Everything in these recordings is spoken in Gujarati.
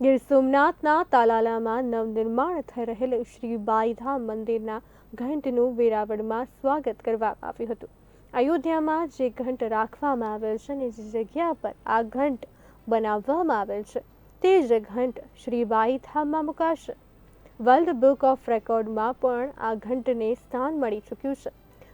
ગીર સોમનાથના તાલાલામાં નવનિર્માણ થઈ રહેલ શ્રી બાઈધામ મંદિરના ઘંટનું વેરાવળમાં સ્વાગત કરવામાં આવ્યું હતું. અયોધ્યામાં જે ઘંટ રાખવામાં આવેલ છે ને જે જગ્યા પર આ ઘંટ બનાવવામાં આવેલ છે, તે જ ઘંટ શ્રી બાઈધામમાં મુકાશે. વર્લ્ડ બુક ઓફ રેકોર્ડમાં પણ આ ઘંટને સ્થાન મળી ચૂક્યું છે.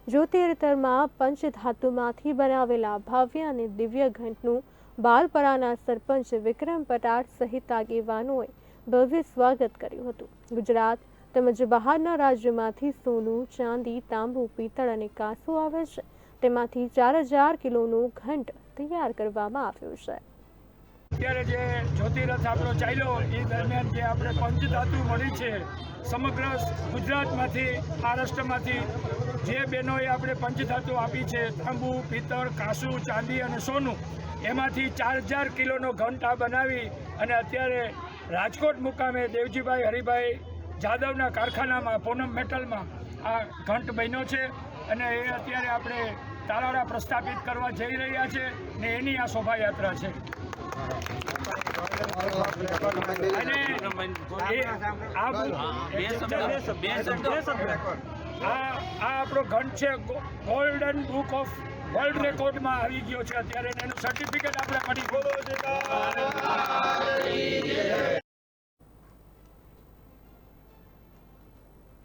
જ્યોતિર્તરમાં પંચધાતુમાંથી બનાવેલા ભવ્ય અને દિવ્ય ઘંટનું બાલપરાના સરપંચ વિક્રમ પટાર સહિત આગેવાનોએ ભવ્ય સ્વાગત કર્યું હતું. ગુજરાત તેમજ બહારના રાજ્યમાંથી સોનું, ચાંદી, તાંબુ, પિત્તળ અને કાંસુ આવે છે. તેમાંથી ચાર હજાર કિલોનું ઘંટ તૈયાર કરવામાં આવ્યું છે. અત્યારે જે જ્યોતિરથ આપણો ચાલ્યો, એ દરમિયાન જે આપણે પંચધાતુ મળી છે, સમગ્ર ગુજરાતમાંથી, મહારાષ્ટ્રમાંથી જે બહેનોએ આપણે પંચધાતુ આપી છે તાંબુ પિત્તળ, કાસુ, ચાંદી અને સોનું, એમાંથી ચાર હજાર કિલોનો ઘંટ બનાવી અને અત્યારે રાજકોટ મુકામે દેવજીભાઈ હરિભાઈ જાદવના કારખાનામાં, પૂનમ મેટલમાં આ ઘંટ બન્યો છે અને એ અત્યારે આપણે તાલાળા પ્રસ્થાપિત કરવા જઈ રહ્યા છે ને એની આ શોભાયાત્રા છે. અને આ આ આ આપણો ઘંટ છે ગોલ્ડન બુક ઓફ વર્લ્ડ રેકોર્ડમાં આવી ગયો છે. અત્યારે એનું સર્ટિફિકેટ આપણે મળી ગયું